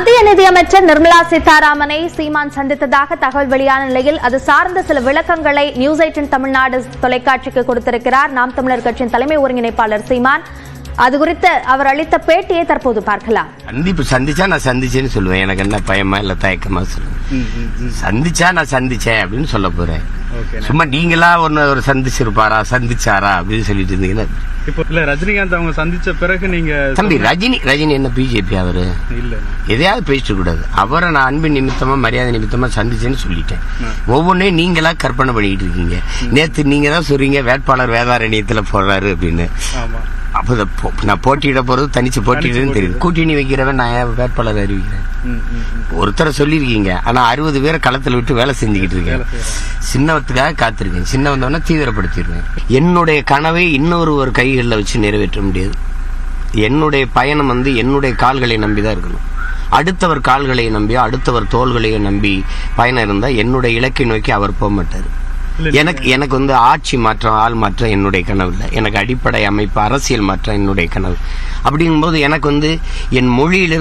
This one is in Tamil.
நிதியமைச்சர் நிர்மலா சீதாராமனை சீமான் சந்தித்ததாக தகவல் வெளியான நிலையில் அது சார்ந்த சில விளக்கங்களை நியூஸ் எயிட்டின் தமிழ்நாடு தொலைக்காட்சிக்கு கொடுத்திருக்கிறார். நாம் தமிழர் கட்சியின் தலைமை ஒருங்கிணைப்பாளர் சீமான். அது குறித்து அவர் அளித்த பேட்டியை தற்போது பார்க்கலாம். சந்திப்பு சந்திச்சா நான் சந்திச்சேன்னு சொல்லுவேன் எனக்கு என்ன பயமா இல்ல தயக்கமா சொல்லுவேன் சந்திச்சா நான் சந்திச்சேன் அப்படின்னு சொல்ல போறேன். சும்மா நீங்களா ஒன்னு ஒரு சந்திச்சிருப்பாரா சந்திச்சாரா அப்படின்னு சொல்லிட்டு இருந்தீங்கன்னா இப்போ இல்ல ரஜினிகாந்த் அவங்க சந்திச்ச பிறகு நீங்க தம்பி ரஜினி ரஜினி என்ன பிஜேபி அவரு? இல்ல. எதையாவது பேசிட்டு கூடாது. அவரை நான் அன்பின் நிமித்தமா மரியாதை நிமித்தமா சந்திச்சேன்னு சொல்லிட்டேன். ஒவ்வொன்றையும் நீங்களா கற்பனை பண்ணிட்டு இருக்கீங்க. நேத்து நீங்க தான் சொல்றீங்க வேட்பாளர் வேதாரண்யத்துல போடுறாரு அப்படின்னு. அப்போ நான் போட்டியிட போறது தனிச்சு போட்டியிடுன்னு தெரியுது. கூட்டணி வைக்கிறவன் நான் வேட்பாளர் அறிவிக்கிறேன். ஒருத்தரை சொல்லியிருக்கீங்க. ஆனா அறுபது பேரை களத்துல விட்டு வேலை செஞ்சுக்கிட்டு இருக்கேன் சின்னவத்துக்காக காத்திருக்கேன். சின்ன வந்தவன தீவிரப்படுத்திடுவேன். என்னுடைய கனவை இன்னொரு ஒரு கைகளில் வச்சு நிறைவேற்ற முடியாது. என்னுடைய பயணம் வந்து என்னுடைய கால்களை நம்பி தான் இருக்கணும். அடுத்தவர் கால்களை நம்பி அடுத்தவர் தோள்களையே நம்பி பயணம் இருந்தா என்னுடைய இலக்கை நோக்கி அவர் போக மாட்டார். எனக்கு எனக்கு வந்து ஆட்சி மாற்றம் ஆள் மாற்றம் என்னுடைய கனவு இல்லை. எனக்கு அடிப்படை அமைப்பு அரசியல் மாற்றம் என்னுடைய கனவு. அப்படிங்கும்போது எனக்கு வந்து என் மொழியிலிருந்து